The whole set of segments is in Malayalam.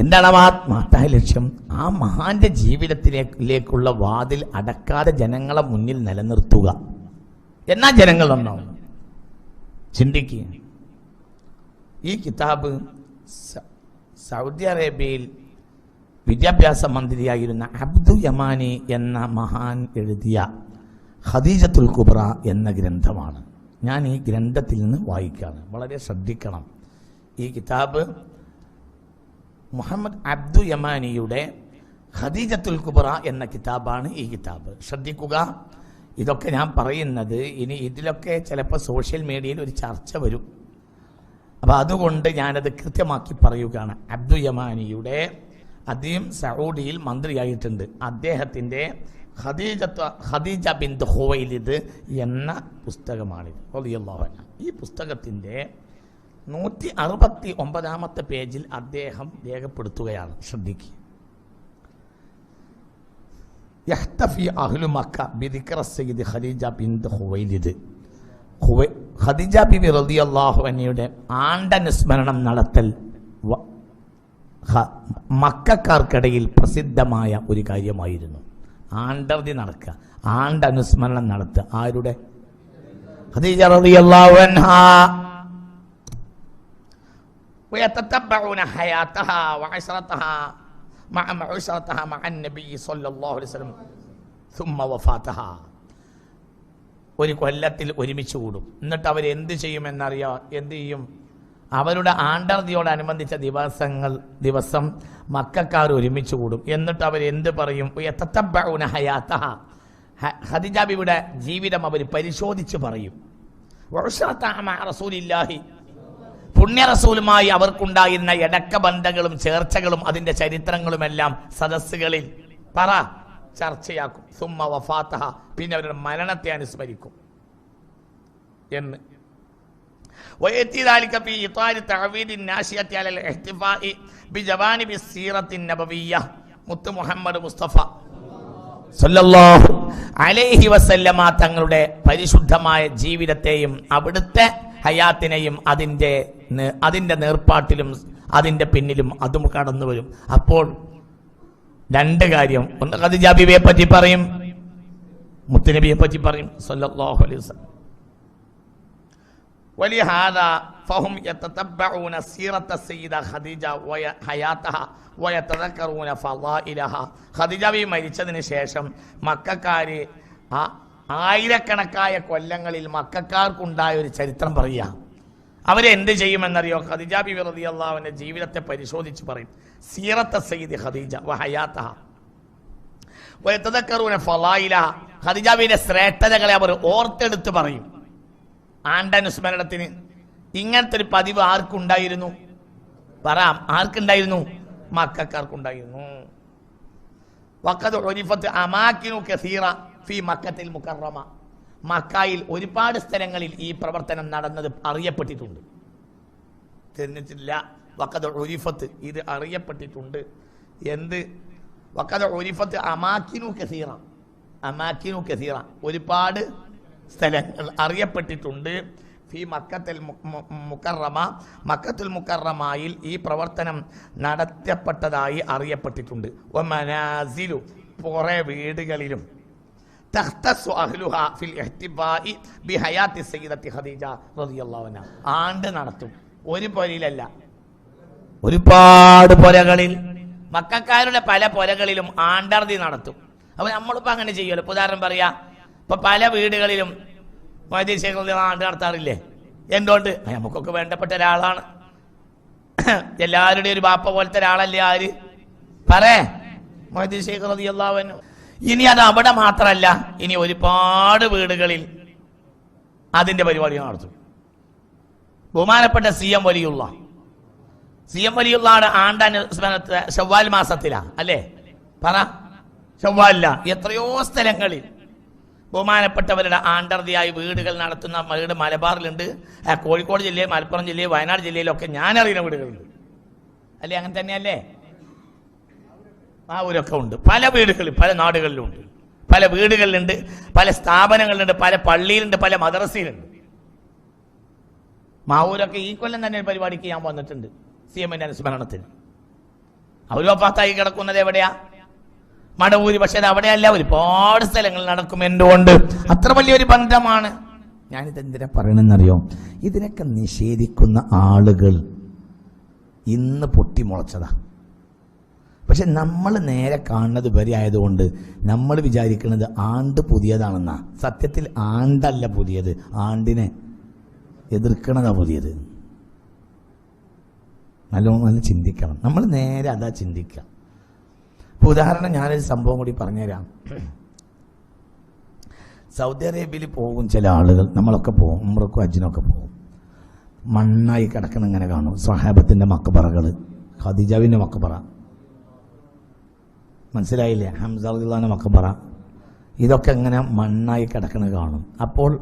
എന്താണ് ആ മഹാ- ലക്ഷ്യം? ആ മഹാന്റെ ജീവിതത്തിലേക്കുള്ള വാതിൽ അടക്കാതെ ജനങ്ങളെ മുന്നിൽ നിലനിർത്തുക. എന്നാ ജനങ്ങൾ ഒന്നാവും ചിന്തിക്കുക ഈ കിതാബ് സൗദി അറേബ്യയിൽ വിദ്യാഭ്യാസ മന്ത്രിയായിരുന്ന അബ്ദു യമാനി എന്ന മഹാൻ എഴുതിയ ഖദീജത്തുൽ കുബ്ര എന്ന ഗ്രന്ഥമാണ്. ഞാൻ ഈ ഗ്രന്ഥത്തിൽ നിന്ന് വായിക്കുകയാണ്. വളരെ ശ്രദ്ധിക്കണം. ഈ കിതാബ് മുഹമ്മദ് അബ്ദു യമാനിയുടെ ഖദീജത്തുൽ കുബ്ര എന്ന കിതാബാണ് ഈ കിതാബ്. ശ്രദ്ധിക്കുക. ഇതൊക്കെ ഞാൻ പറയുന്നത് ഇനി ഇതിലൊക്കെ ചിലപ്പോൾ സോഷ്യൽ മീഡിയയിൽ ഒരു ചർച്ച വരും. അപ്പോൾ അതുകൊണ്ട് ഞാനത് കൃത്യമാക്കി പറയുകയാണ്. അബ്ദു യമാനിയുടെ അദ്ദേഹം സൗദിയിൽ മന്ത്രിയായിട്ടുണ്ട്. അദ്ദേഹത്തിന്റെ ഖദീജത്ത് ഖദീജ ബിൻ ഹുവൈലിദ് എന്ന പുസ്തകമാണിത്. ഈ പുസ്തകത്തിന്റെ നൂറ്റി അറുപത്തി ഒമ്പതാമത്തെ പേജിൽ അദ്ദേഹം രേഖപ്പെടുത്തുകയാണ്. ശ്രദ്ധിക്കുക യഹ്തഫി അഹ്ലു മക്ക ഖദീജ ഖദീജ ബിബി നടത്തൽ മക്കാർക്കിടയിൽ പ്രസിദ്ധമായ ഒരു കാര്യമായിരുന്നു. ആണ്ടവധി നടക്കുക ആണ്ടനുസ്മരണം നടത്തുക. ആരുടെ? ഖദീജ റളിയല്ലാഹു അൻഹ. ويتتبعون حياتها وعشرتها مع معشرتها مع النبي صلى الله عليه وسلم ثم وفاتها ഒരു കൊല്ലത്തിൽ ഒരുമിച്ച് കൂടും എന്നിട്ട് അവർ എന്ത് ചെയ്യുമെന്നറിയോ എന്ത് ചെയ്യും അവരുടെ ആണ്ടർതിയോടനുബന്ധിച്ച ദിവസങ്ങൾ ദിവസം മക്കാർ ഒരുമിച്ച് കൂടും എന്നിട്ട് അവർ എന്ത് പറയും യതത്തബ്ബഊന ഹയാത്തഹ. ഹ- ഖദീജ ബിയുടെ ജീവിതം അവർ പരിശോധിച്ച് പറയും വഉശ്റതഹ മഅ റസൂലില്ലാഹി പുണ്യ റസൂലുമായി അവർക്കുണ്ടായിരുന്ന ഇടക്ക ബന്ധങ്ങളും ചേർച്ചകളും അതിന്റെ ചരിത്രങ്ങളുമെല്ലാം സദസ്സുകളിൽ പറ ചർച്ചയാക്കും സുമ്മ വഫാത്തഹ പിന്നെ അവരുടെ മരണത്തെ അനുസ്മരിക്കും എന്ന് ويأتي ذلك في إطار تعويد الناشئة على الاحتفاء بجوانب السيرة النبوية മുത്ത് മുഹമ്മദ് മുസ്തഫ സല്ലല്ലാഹു അലൈഹി വസല്ലമ തങ്ങളുടെ പരിശുദ്ധമായ ജീവിതത്തെയും അവിടുത്തെ ഹയാത്തിനെയും അതിൻ്റെ നെ- അതിൻ്റെ നേർപ്പാട്ടിലും അതിൻ്റെ പിന്നിലും അതും കടന്നു വരും അപ്പോൾ രണ്ട് കാര്യം ഒന്ന് ഖദീജ ബീവിയെ പറ്റി പറയും മുത്തുനബിയെ പറ്റി പറയും സല്ലല്ലാഹു അലൈഹി വസല്ലം ولهذا فهم يتتبعون سيرة السيدة خديجة وحياتها ويتذكرون فضائلها ഖദീജ ബി മരിച്ചതിന് ശേഷം മക്കാര് ആ ആയിരക്കണക്കായ കൊല്ലങ്ങളിൽ മക്കാർക്കുണ്ടായ ഒരു ചരിത്രം പറയുക അവരെന്ത് ചെയ്യുമെന്നറിയോ? ഖദീജ ബി വെറുതെ അള്ളാഹുവിന്റെ ജീവിതത്തെ പരിശോധിച്ച് പറയും. സീറത്ത സയ്യിദ് ഖദീജ വഹയാത്തഹ. വയത്തതക്കറൂന ഫലായില ഖദീജ ബിയുടെ ശ്രേഷ്ഠതകളെ അവർ ഓർത്തെടുത്ത് പറയും. ആണ്ടനുസ്മരണത്തിന് ഇങ്ങനത്തെ ഒരു പതിവ് ആർക്കുണ്ടായിരുന്നു? പറയാം ആർക്കുണ്ടായിരുന്നു? മക്കാർക്കുണ്ടായിരുന്നു. വക്കത് ഒരിഫത്ത് അമാക്കിനു കസീറ ഫി മക്കത്തിൽ മുക്കറമ മക്കായിൽ ഒരുപാട് സ്ഥലങ്ങളിൽ ഈ പ്രവർത്തനം നടന്നത് അറിയപ്പെട്ടിട്ടുണ്ട്. തിരിഞ്ഞിട്ടില്ല വക്കത് ഒരിഫത്ത് ഇത് അറിയപ്പെട്ടിട്ടുണ്ട്. എന്ത്? വക്കത് ഒരിഫത്ത് അമാക്കിനു കസീറ. അമാക്കിനു കസീറ. ഒരുപാട് സ്ഥലങ്ങൾ അറിയപ്പെട്ടിട്ടുണ്ട്. ഫി മക്കത്തിൽ മുക്കറമ മക്കത്തുൽ മുക്കറമായിൽ ഈ പ്രവർത്തനം നടത്തപ്പെട്ടതായി അറിയപ്പെട്ടിട്ടുണ്ട്. ഒ മനാസിലു കുറെ വീടുകളിലും. ആണ്ട് നടത്തും. ഒരു പൊരയിലല്ല. ഒരുപാട് പൊരകളിൽ. മക്കാരുടെ പല പൊരകളിലും ആണ്ടർതി നടത്തും. അപ്പൊ നമ്മളിപ്പോ അങ്ങനെ ചെയ്യുമല്ലോ ഉദാഹരണം പറയാ ഇപ്പൊ പല വീടുകളിലും അൻഹു ആണ്ട് നടത്താറില്ലേ? എന്തുകൊണ്ട്? നമുക്കൊക്കെ വേണ്ടപ്പെട്ട ഒരാളാണ്. എല്ലാവരുടെയും ഒരു ബാപ്പ പോലത്തെ ഒരാളല്ലേ ആര്? പറേ റളിയല്ലാഹു അൻഹു. ഇനി അത് അവിടെ മാത്രമല്ല ഇനി ഒരുപാട് വീടുകളിൽ അതിന്റെ പരിപാടി നടത്തും. ബഹുമാനപ്പെട്ട സി എം വലിയുള്ള. സി എം വലിയുള്ളാണ് ആണ്ടാൻ ഷവ്വാൽ മാസത്തിലാ അല്ലേ? പറ. ഷവ്വാലില്ല എത്രയോ സ്ഥലങ്ങളിൽ ബഹുമാനപ്പെട്ടവരുടെ ആണ്ടർതിയായി വീടുകൾ നടത്തുന്ന വീട് മലബാറിലുണ്ട്. കോഴിക്കോട് ജില്ലയിൽ മലപ്പുറം ജില്ലയിൽ വയനാട് ജില്ലയിലൊക്കെ ഞാൻ അറിയുന്ന വീടുകളുണ്ട്. അല്ലേ? അങ്ങനെ തന്നെയല്ലേ? ആ ഊരൊക്കെ ഉണ്ട്. പല വീടുകളിൽ പല നാടുകളിലുണ്ട്. പല വീടുകളിലുണ്ട് പല സ്ഥാപനങ്ങളിലുണ്ട് പല പള്ളിയിലുണ്ട് പല മദ്രസയിലുണ്ട്. മാവൂരൊക്കെ ഈ കൊല്ലം തന്നെ ഒരു പരിപാടിക്ക് ഞാൻ വന്നിട്ടുണ്ട് സി എമ്മിന്റെ അനുസ്മരണത്തിന്. അവർ വഫാത്തായി കിടക്കുന്നത് എവിടെയാ? മടവൂര് പക്ഷെ അത് അവിടെയല്ല ഒരുപാട് സ്ഥലങ്ങൾ നടക്കും എന്തുകൊണ്ട്? അത്ര വലിയൊരു ബന്ധമാണ്. ഞാനിത് എന്തിനാ പറയണെന്നറിയോ? ഇതിനൊക്കെ നിഷേധിക്കുന്ന ആളുകൾ ഇന്ന് പൊട്ടിമുളച്ചതാ. പക്ഷെ നമ്മൾ നേരെ കാണുന്നത് വരെ ആയതുകൊണ്ട് നമ്മൾ വിചാരിക്കുന്നത് ആണ്ട് പുതിയതാണെന്നാ. സത്യത്തിൽ ആണ്ടല്ല പുതിയത്. ആണ്ടിനെ എതിർക്കണതാ പുതിയത്. നല്ലോണം നല്ല ചിന്തിക്കണം. നമ്മൾ നേരെ അതാ ചിന്തിക്കുക. ഇപ്പൊ ഉദാഹരണം ഞാനൊരു സംഭവം കൂടി പറഞ്ഞുതരാം. സൗദി അറേബ്യയിൽ പോകും ചില ആളുകൾ. നമ്മളൊക്കെ പോകും. ഉമ്രക്കും അജിനൊക്കെ പോകും. മണ്ണായി കിടക്കണം ഇങ്ങനെ കാണും. സ്വഹാബത്തിന്റെ മക്കബറകൾ ഖദിജാവിന്റെ മക്കബറ മനസ്സിലായില്ലേ? ഹംസാന്റെ മക്കബറ ഇതൊക്കെ ഇങ്ങനെ മണ്ണായി കിടക്കുന്നത് കാണും. അപ്പോൾ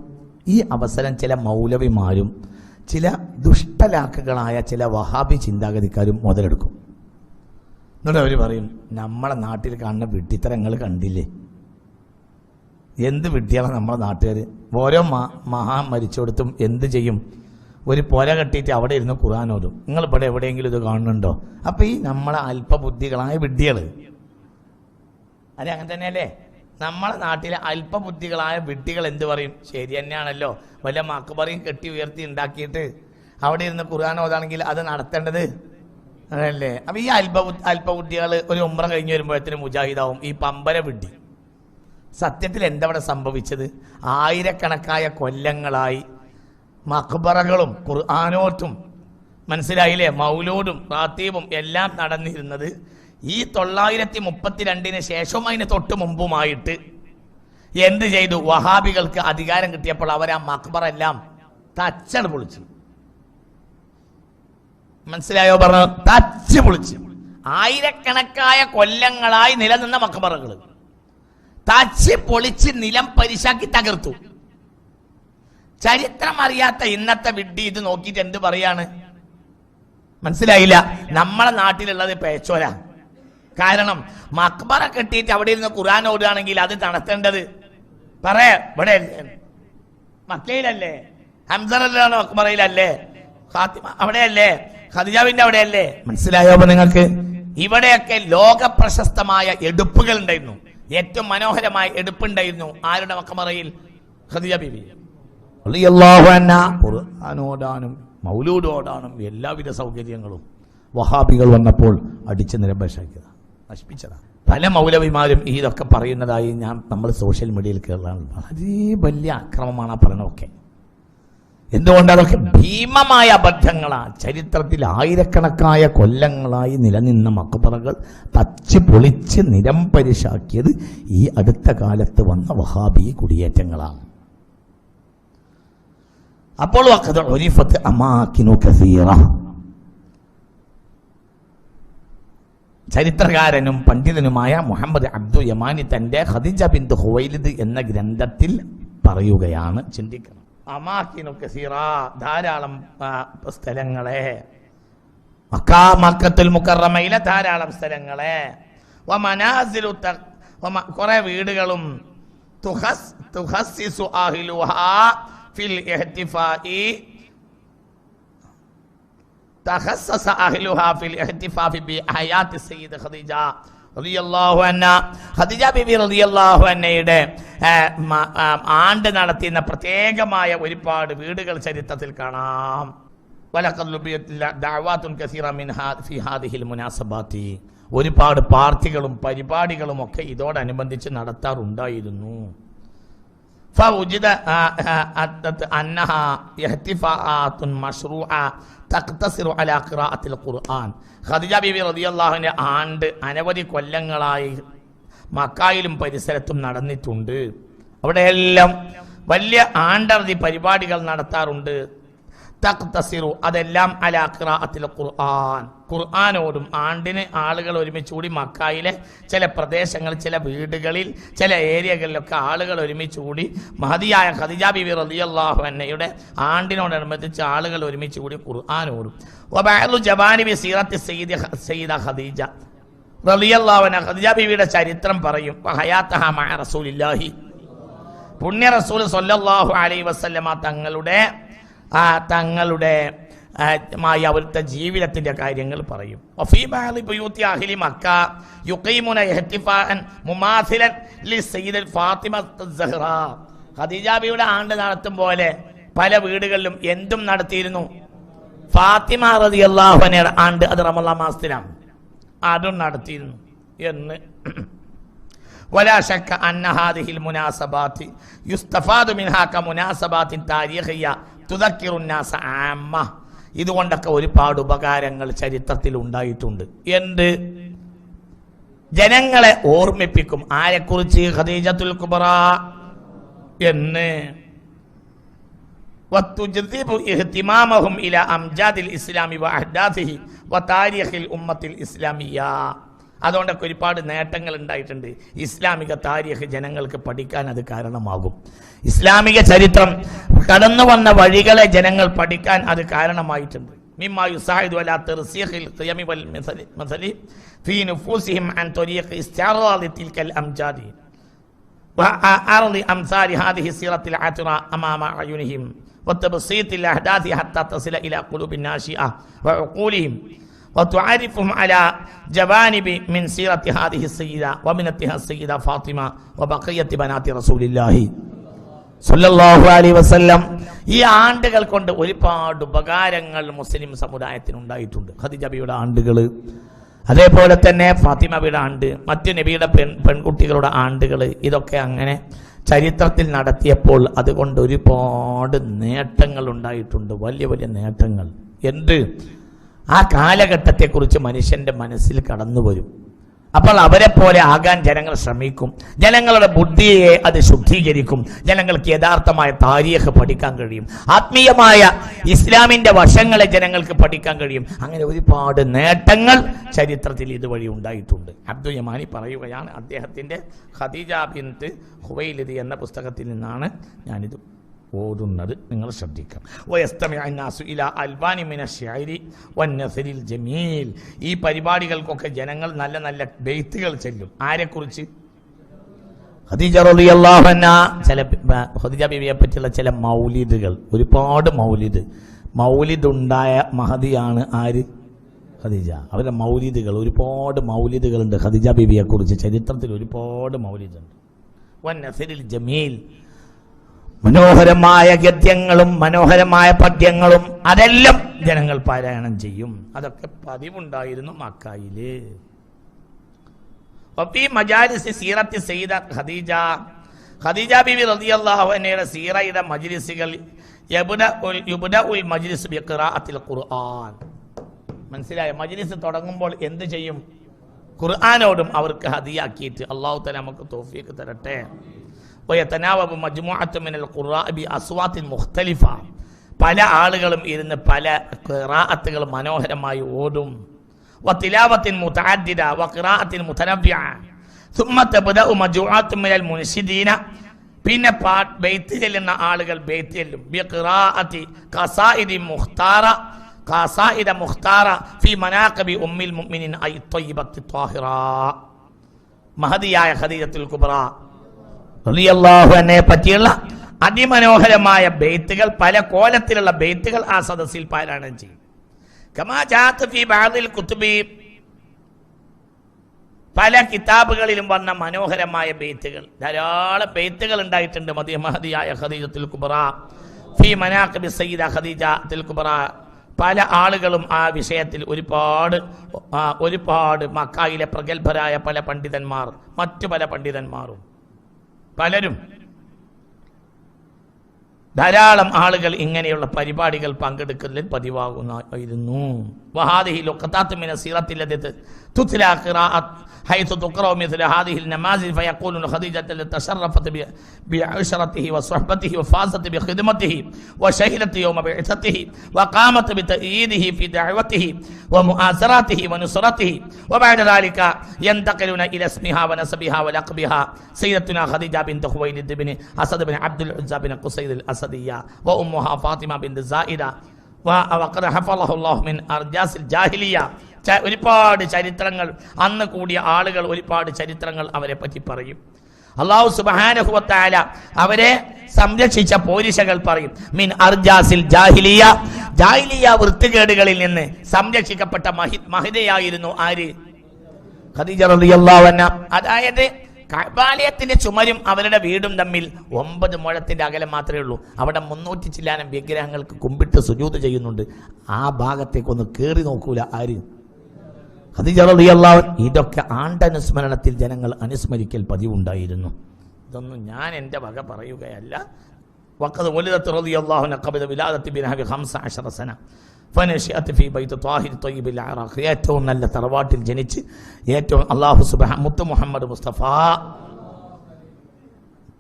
ഈ അവസരം ചില മൗലവിമാരും ചില ദുഷ്ടലാക്കുകളായ ചില വഹാബി ചിന്താഗതിക്കാരും മുതലെടുക്കും. എന്നിട്ട് അവർ പറയും നമ്മളെ നാട്ടിൽ കാണുന്ന വിഡ്ഢിത്തരങ്ങൾ കണ്ടില്ലേ? എന്ത് വിഡ്ഢിയാണ് നമ്മളെ നാട്ടുകാർ ഓരോ മ- മഹാ മരിച്ചെടുത്തും എന്ത് ചെയ്യും? ഒരു പുര കെട്ടിയിട്ട് അവിടെ ഇരുന്ന് ഖുറാൻ ഓതും. നിങ്ങൾ ഇവിടെ എവിടെയെങ്കിലും ഇത് കാണുന്നുണ്ടോ? അപ്പോൾ ഈ നമ്മളെ അല്പബുദ്ധികളായ വിഡ്ഢികൾ അതെ അങ്ങനെ തന്നെയല്ലേ? നമ്മളെ നാട്ടിലെ അല്പബുദ്ധികളായ വിഡ്ഢികൾ എന്ത് പറയും? ശരി തന്നെയാണല്ലോ. വല്ല മക്കുപറയും കെട്ടി ഉയർത്തി ഉണ്ടാക്കിയിട്ട് അവിടെ ഇരുന്ന് ഖുർആൻ ഓതാണെങ്കിൽ അത് നടത്തേണ്ടത്? അതല്ലേ. അപ്പൊ ഈ അല്പ അല്പബുദ്ധികൾ ഒരു ഉമ്ര കഴിഞ്ഞ് വരുമ്പോഴത്തേനും മുജാഹിദാവും. ഈ പമ്പര വിഡ്ഢി. സത്യത്തിൽ എന്തവിടെ സംഭവിച്ചത്? ആയിരക്കണക്കായ കൊല്ലങ്ങളായി മക്ബറകളും ഖുർആാനോട്ടും മനസ്സിലായില്ലേ? മൗലൂദും റാത്തീബും എല്ലാം നടന്നിരുന്നത് ഈ തൊള്ളായിരത്തി മുപ്പത്തിരണ്ടിന് ശേഷവും അതിന് തൊട്ട് മുമ്പുമായിട്ട് എന്ത് ചെയ്തു? വഹാബികൾക്ക് അധികാരം കിട്ടിയപ്പോൾ അവർ ആ മക്ബറ എല്ലാം തച്ചട് പൊളിച്ചു. മനസ്സിലായോ പറഞ്ഞു തച്ച് പൊളിച്ചു. ആയിരക്കണക്കായ കൊല്ലങ്ങളായി നിലനിന്ന മക്ബറകൾ തച്ച് പൊളിച്ച് നിലം പരിശാക്കി തകർത്തു. ചരിത്രം അറിയാത്ത ഇന്നത്തെ വിഡ്ഢി ഇത് നോക്കിയിട്ട് എന്ത് പറയാണ്? മനസ്സിലായില്ല. നമ്മളെ നാട്ടിലുള്ളത് പേച്ചോര. കാരണം മക്ബറ കെട്ടിയിട്ട് അവിടെ ഇരുന്ന് ഖുർആൻ ഓടുകയാണെങ്കിൽ അത് നടത്തേണ്ടത് പറയാ ഇവിടെ? മക്കയിലല്ലേ ഹംസറല്ലാണ് മക്ബറയിലല്ലേ? അവിടെയല്ലേ? ഖദിജാവിന്റെ അവിടെയല്ലേ? മനസ്സിലായോ നിങ്ങൾക്ക്? ഇവിടെയൊക്കെ ലോക പ്രശസ്തമായ എടുപ്പുകൾ ഉണ്ടായിരുന്നു ഏറ്റവും മനോഹരമായ എടുപ്പുണ്ടായിരുന്നു. ആരുടെ മക്കമറയിൽ ഖദിജ ബിബി റളിയല്ലാഹു അൻഹ. ഖുർആൻ ഓടാനും മൗലൂദ് ഓടാനും എല്ലാവിധ സൗകര്യങ്ങളും വഹാബികൾ വന്നപ്പോൾ അടിച്ചു നിരമ്പേഷാക്കിയതാണ് നശിപ്പിച്ചതാണ്. പല മൗലവിമാരും ഇതൊക്കെ പറയുന്നതായി ഞാൻ നമ്മൾ സോഷ്യൽ മീഡിയയിൽ കേരളമാണ് വളരെ വലിയ അക്രമമാണ് ആ പറയണമൊക്കെ എന്തുകൊണ്ട് അതൊക്കെ ഭീമമായ അബദ്ധങ്ങളാണ് ചരിത്രത്തിൽ ആയിരക്കണക്കായ കൊല്ലങ്ങളായി നിലനിന്ന മക്കപ്പറകൾ തച്ച് പൊളിച്ച് നിരം പരിശാക്കിയത് ഈ അടുത്ത കാലത്ത് വന്ന വഹാബി കുടിയേറ്റങ്ങളാണ്. അപ്പോൾ വഖദ് ഉരിഫത്ത് അമാകിനു കസീറ. ചരിത്രകാരനും പണ്ഡിതനുമായ മുഹമ്മദ് അബ്ദു യമാനി തന്റെ ഖദിജ ബിന്ദു ഹുവൈലിദ് എന്ന ഗ്രന്ഥത്തിൽ പറയുകയാണ് ചിന്തിക്കണം. അമാക്കിനു കസീറ ധാരാളം സ്ഥലങ്ങളെ. മക്കാമക്കത്തുൽ മുക്കറമയിലെ ധാരാളം സ്ഥലങ്ങളെ. മനാസിലു കുറെ വീടുകളും. തുഹസ് തുഹസ്സിസു അഹ്ലുഹാ ഫിൽ ഇഹ്തിഫാഇ تخصص أهلها في الاحتفاف بحياة السيدة خديجة റളിയല്ലാഹു അൻഹ ഖദീജ ബിബി റളിയല്ലാഹു അൻഹയുടെ ആ, മ- ആ, ആണ്ട് നടത്തിയ പ്രത്യേകമായ ഒരുപാട് വീടുകൾ ചരിത്രത്തിൽ കാണാം വലഖദ് ലുബിയത് ല- ദഅവാത്തുൻ കസീറ മിൻ ഹാ- ഫി ഹാദിഹിൽ മുനാസബാത്തി ഒരുപാട് പാർട്ടികളും പരിപാടികളും ഒക്കെ ഇതോടനുബന്ധിച്ച് നടത്താറുണ്ടായിരുന്നു فوجد آه، آه، أدت أنها احتفاءات مشروعة تقتصر على قراءة القرآن ഖദിജ ബിബി റളിയല്ലാഹുവിന്റെ ആണ്ട് അനവധി കൊല്ലങ്ങളായി മക്കായിലും പരിസരത്തും നടന്നിട്ടുണ്ട് അവിടെയെല്ലാം വലിയ ആണ്ടർതി പരിപാടികൾ നടത്താറുണ്ട് തഖ്തസിറു. അതെല്ലാം അലാ ഖിറാഅത്തിൽ ഖുർആൻ. ഖുർആനോടും ആണ്ടിന് ആളുകൾ ഒരുമിച്ച് കൂടി മക്കായിലെ ചില പ്രദേശങ്ങൾ ചില വീടുകളിൽ ചില ഏരിയകളിലൊക്കെ ആളുകൾ ഒരുമിച്ച് കൂടി. മഹതിയായ ഖദിജ ബിബി റളിയല്ലാഹു അൻഹയുടെ ആണ്ടിനോടനുബന്ധിച്ച് ആളുകൾ ഒരുമിച്ച് കൂടി ഖുർആനോടും. ജബാനി ബി സീറത്തി സയ്യിദ സയ്യിദ ഖദീജ. റളിയല്ലാഹു അൻഹ ഖദിജ ബിബിയുടെ ചരിത്രം പറയും. വഹയാത്തഹ മഅ റസൂലില്ലാഹി. പുണ്യ റസൂൽ സല്ലല്ലാഹു അലൈഹി വസല്ലമ തങ്ങളുടെ ആ തങ്ങളുടെ മായി അവരുടെ ജീവിതത്തിന്റെ കാര്യങ്ങൾ പറയും. ഖദീജാബിയുടെ ആണ്ട് നടത്തും പോലെ പല വീടുകളിലും എന്തും നടത്തിയിരുന്നു. ഫാത്തിമ റതി അള്ളാഹുനയുടെ ആണ്ട് അത് റമല്ല മാസത്തിലാണ്. അതും നടത്തിയിരുന്നു എന്ന്. വലാശക്ക അന്നഹാദിഹിൽ മുനാസബാത്തി യുസ്തഫാദു മിൻഹാക്ക മുനാസബാത്തിൻ താരിഹയ്യ തുതക്കിറുന്നാസ ആമ്മ. ഇതുകൊണ്ടൊക്കെ ഒരുപാട് ഉപകാരങ്ങൾ ചരിത്രത്തിൽ ഉണ്ടായിട്ടുണ്ട്. എന്ത്? ജനങ്ങളെ ഓർമ്മിപ്പിക്കും. ആരെക്കുറിച്ച്? ഖദീജത്തുൽ കുബറ എന്ന്. ഇസ്ലാമി ഇസ്ലാമിയ. إلى أمجاد الإسلام وأحداثه وتاريخ الأمة الإسلامية അതുകൊണ്ടൊക്കെ ഒരുപാട് നേട്ടങ്ങൾ ഉണ്ടായിട്ടുണ്ട് ഇസ്ലാമിക താരിഖ് ജനങ്ങൾക്ക് പഠിക്കാൻ അത് കാരണമാകും ഇസ്ലാമിക ചരിത്രം കടന്നു വന്ന വഴികളെ ജനങ്ങൾ പഠിക്കാൻ അത് കാരണമായിട്ടുണ്ട് مما يساعد على ترسيخ القيم والمثل مثل في نفوسهم عن طريق استعراض تلك الأمجاد وعرض أمثال هذه السيرة العطرة أمام أعينهم وتبسيط الأحداث حتى تصل إلى قلوب الناشئة وعقولهم وتعرفهم على جوانب من سيرة هذه السيدة ومنتها السيدة فاطمة وبقية بنات رسول الله സല്ലല്ലാഹു അലൈഹി വസല്ലം ഈ ആണ്ടുകൾ കൊണ്ട് ഒരുപാട് ഉപകാരങ്ങൾ മുസ്ലിം സമുദായത്തിന് ഉണ്ടായിട്ടുണ്ട് ഖദീജബിയുടെ ആണ്ടുകൾ അതേപോലെ തന്നെ ഫാത്തിമബിയുടെ ആണ്ട് മറ്റു നബിയുടെ പെൺ പെൺകുട്ടികളുടെ ആണ്ടുകൾ ഇതൊക്കെ അങ്ങനെ ചരിത്രത്തിൽ നടത്തിയപ്പോൾ അതുകൊണ്ട് ഒരുപാട് നേട്ടങ്ങൾ ഉണ്ടായിട്ടുണ്ട് വലിയ വലിയ നേട്ടങ്ങൾ എന്ത് ആ കാലഘട്ടത്തെക്കുറിച്ച് മനുഷ്യന്റെ മനസ്സിൽ കടന്നു വരും. അപ്പോൾ അവരെ പോലെ ആകാൻ ജനങ്ങൾ ശ്രമിക്കും. ജനങ്ങളുടെ ബുദ്ധിയെ അത് ശുദ്ധീകരിക്കും. ജനങ്ങൾക്ക് യഥാർത്ഥമായ താരീഖ് പഠിക്കാൻ കഴിയും. ആത്മീയമായ ഇസ്ലാമിന്റെ വശങ്ങളെ ജനങ്ങൾക്ക് പഠിക്കാൻ കഴിയും. അങ്ങനെ ഒരുപാട് നേട്ടങ്ങൾ ചരിത്രത്തിൽ ഇതുവഴി ഉണ്ടായിട്ടുണ്ട്. അബ്ദുൽ യമാനി പറയുകയാണ് അദ്ദേഹത്തിന്റെ ഖദീജ ബിന്ത് ഹുവൈലിദ് എന്ന പുസ്തകത്തിൽ നിന്നാണ് ഞാനിത് ഓതുന്നത് നിങ്ങൾ ശ്രദ്ധിക്കാം അൽബാനി മിന വന്നസരിൽ ജമീൽ. ഈ പരിപാടികൾക്കൊക്കെ ജനങ്ങൾ നല്ല നല്ല ബെയ്ത്തുകൾ ചെല്ലും. ആരെക്കുറിച്ച്? അൻഹ. ചില ബിബിയെ പറ്റിയുള്ള ചില മൗലിദുകൾ. ഒരുപാട് മൗലിദ്. മൗലിദ് ഉണ്ടായ മഹദിയാണ് ആര്? ഖദീജ. അവരുടെ മൗലിദുകൾ ഒരുപാട് മൗലിദുകളുണ്ട് ഖദീജ കുറിച്ച് ചരിത്രത്തിൽ ഒരുപാട് മൗലിദുണ്ട്. വന്നസരിൽ ജമീൽ. മനോഹരമായ ഗദ്യങ്ങളും മനോഹരമായ പദ്യങ്ങളും അതെല്ലാം ജനങ്ങൾ പാരായണം ചെയ്യും. അതൊക്കെ പതിവുണ്ടായിരുന്നു മക്കായിൽ. സീറത്തി ഖദീജ ഖദീജ ബിബി റളിയല്ലാഹു അൻഹയുടെ സീറയുടെ മജ്ലിസുകൾ ഖുർആൻ. മനസ്സിലായ? മജ്ലിസ് തുടങ്ങുമ്പോൾ എന്ത് ചെയ്യും? ഖുർആാനോടും അവർക്ക് ഹദിയാക്കിയിട്ട് അള്ളാഹു തന്നെ നമുക്ക് തോഫിയൊക്കെ തരട്ടെ. ويتناوب مجموعة من القراء بأصوات مختلفة പല ആളുകളും ഇരുന്ന് പല ഖിറാഅത്തുകൾ മനോഹരമായി ഓടും وتلاوة متعددة وقراءة متنوعة ثم تبدأ مجموعة من المنشدين പിന്നെ പാ ബെയ്ത്ത് ചെല്ലുന്ന ആളുകൾ ബെയ്ത്ത് ചെല്ലും ബിഖിറാഅത്തി ഖസായിദി മുഖ്താറ ഖസായിദ മുഖ്താറ ഫി മനാഖബി ഉമ്മിൽ മുഅ്മിനീൻ ഐ ത്വയ്യിബത്തി ത്വാഹിറ മഹദിയായ ഖദീജത്തുൽ കുബ്ര റളിയല്ലാഹു അൻഹയെ പറ്റിയുള്ള അതിമനോഹരമായ ബെയ്ത്തുകൾ പല കോലത്തിലുള്ള ബെയ്ത്തുകൾ ആ സദസ്സിൽ പാരായണം ചെയ്യും. കുത്തുബി. പല കിതാബുകളിലും വന്ന മനോഹരമായ ബെയ്ത്തുകൾ. ധാരാളം ബെയ്ത്തുകൾ ഉണ്ടായിട്ടുണ്ട്. മതി മഹദിയായ ഖദീജത്തുൽ കുബ്ര ഫി മനാഖിബ് സയ്യിദ ഖദീജത്തുൽ കുബ്ര പല ആളുകളും ആ വിഷയത്തിൽ ഒരുപാട് ഒരുപാട് മക്കായിലെ പ്രഗത്ഭരായ പല പണ്ഡിതന്മാർ മറ്റു പല പണ്ഡിതന്മാരും. പലരും ധാരാളം ആളുകൾ ഇങ്ങനെയുള്ള പരിപാടികൾ പങ്കെടുക്കുന്നതിൽ പതിവാകുന്നായിരുന്നു وهذه لقطات من السيرة التي تتلى قراءة حيث تقرأ مثل هذه النماذج فيقول خديجة التي تشرفت بعشرته وصحبته وفازت بخدمته وشهدت يوم بعثته وقامت بتأييده في دعوته ومؤازراته ونصرته. وبعد ذلك ينتقلون إلى اسمها ونسبها ولقبها سيدتنا خديجة بنت خويلد بن أسد بن عبد العزى بن قصير الأسدية وأمها فاطمة بنت زائدة. ഒരുപാട് ചരിത്രങ്ങൾ. അന്ന് കൂടിയ ആളുകൾ ഒരുപാട് ചരിത്രങ്ങൾ അവരെ പറ്റി പറയും. അള്ളാഹു സുബാനഹുവത്തായ അവരെ സംരക്ഷിച്ച പോലീസകൾ പറയും. മിൻ അർജാസിൽ ജാഹിലിയ. ജാഹിലിയ വൃത്തികേടുകളിൽ നിന്ന് സംരക്ഷിക്കപ്പെട്ട മഹി മഹിതയായിരുന്നു ആര്? ഖദീജ റളിയല്ലാഹു അൻഹ. അതായത് കഅബാലയത്തിന്റെ ചുമരും അവരുടെ വീടും തമ്മിൽ ഒമ്പത് മുഴത്തിന്റെ അകലം മാത്രമേ ഉള്ളൂ. അവിടെ മുന്നൂറ്റി ചില്ലാനം വിഗ്രഹങ്ങൾക്ക് കുമ്പിട്ട് സുജൂത് ചെയ്യുന്നുണ്ട്. ആ ഭാഗത്തേക്ക് ഒന്ന് കേറി നോക്കൂല ആര്? അൻഹ. ഇതൊക്കെ ആണ്ടനുസ്മരണത്തിൽ ജനങ്ങൾ അനുസ്മരിക്കൽ പതിവുണ്ടായിരുന്നു. ഇതൊന്നും ഞാൻ എന്റെ വക പറയുകയല്ല. വക്കത് വലുദത്ത് റളിയല്ലാഹു അൻഹ ഖബല വിലാദത്തി ബിനഹബി 15 സന ഫനശഅത്ത് ഫീ ബൈത്ത് ത്വാഹിർ ത്വയ്യിബിൽ അറാഖ് ഏറ്റവും നല്ല തറവാട്ടിൽ ജനിച്ച് ഏറ്റവും അല്ലാഹു സുബ്ഹാന മുത്ത് മുഹമ്മദ് മുസ്തഫ.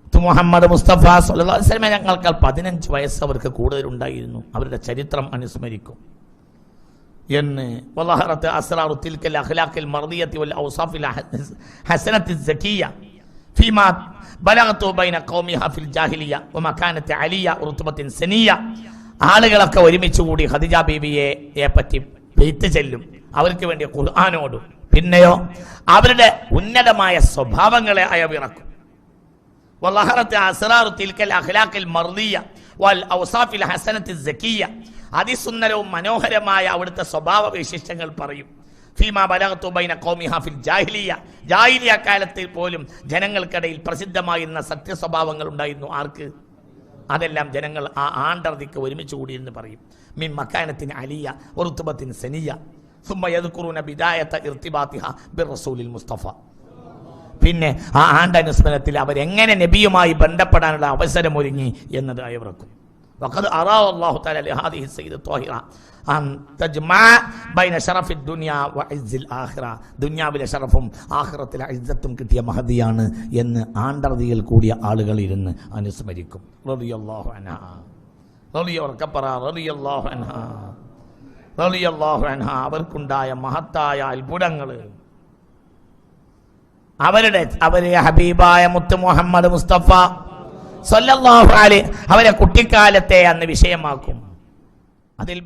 മുത്ത് മുഹമ്മദ് മുസ്തഫ സല്ലല്ലാഹു അലൈഹി വസല്ലം ഞങ്ങൾക്ക് പതിനഞ്ച് വയസ്സ് അവർക്ക് കൂടുതലുണ്ടായിരുന്നു. അവരുടെ ചരിത്രം അനുസ്മരിക്കും. എന്ന് വലഹറത്ത് അസ്റാറു തിൽക്കൽ അഖ്ലാഖിൽ മർദിയത്തി വൽ ഔസാഫിൽ ഹസനത്തി സക്കിയ ഫീമാ ബലഗത്തു ബൈന ഖൗമിഹ ഫിൽ ജാഹിലിയ വമാ കാനത്ത് അലിയ റുത്ബത്തിൻ സനിയ. ആളുകളൊക്കെ ഒരുമിച്ച് കൂടി ഹദിജ ബീവിയെ പറ്റി പെയ്ത്ത് ചെല്ലും. അവർക്ക് വേണ്ടി ഖുർആാനോടും. പിന്നെയോ അവരുടെ ഉന്നതമായ സ്വഭാവങ്ങളെ അയവിറക്കും. അതിസുന്ദരവും മനോഹരമായ അവിടുത്തെ സ്വഭാവ വൈശിഷ്ട്യങ്ങൾ പറയും. ഫീമാ ബലഹത്തുബൈന ഖൗമിഹ ഫിൽ ജാഹിലിയ. ജാഹിലിയ കാലത്തിൽ പോലും ജനങ്ങൾക്കിടയിൽ പ്രസിദ്ധമായിരുന്ന സത്യസ്വഭാവങ്ങൾ ഉണ്ടായിരുന്നു. ആർക്ക്? അതെല്ലാം ജനങ്ങൾ ആ ആണ്ടർദിക്ക് ഒരുമിച്ച് കൂടി എന്ന് പറയും. മിൻ മക്കാനത്തിന് അലിയ ഒറുത്തുബത്തിന് സനിയ. സുമ്മയതുക്കുറൂന ബിദായത്ത ഇർത്തിബാത്തിഹ ബിർ റസൂലിൽ മുസ്തഫ. പിന്നെ ആ ആണ്ടനുസ്മരണത്തിൽ അവരെങ്ങനെ നബിയുമായി ബന്ധപ്പെടാനുള്ള അവസരമൊരുങ്ങി എന്നത് അയവർക്കും وقد أراه الله تعالى لهذه السيدة الطاهرة أن تجمع بين شرف الدنيا وعز الآخرة ദുനിയാവിലെ ഷറഫും ആഖിറത്തിലെ ഇസ്സത്തും കിട്ടിയ മഹദിയാണ് എന്ന് ആണ്ടർദിയിൽ കൂടിയ ആളുകൾ ഇരുന്ന് അനുസ്മരിക്കും റളിയല്ലാഹു അൻഹ റളിയ ഉറക്കപ്പറ റളിയല്ലാഹു അൻഹ റളിയല്ലാഹു അൻഹ അവർക്കുണ്ടായ മഹത്തായ അത്ഭുതങ്ങൾ അവരുടെ അവരെ ഹബീബായ മുത്ത് മുഹമ്മദ് മുസ്തഫ സല്ലല്ലാഹു അലൈഹി അവരെ കുട്ടിക്കാലത്തെ അന്ന് വിഷയമാക്കും. അതിൽ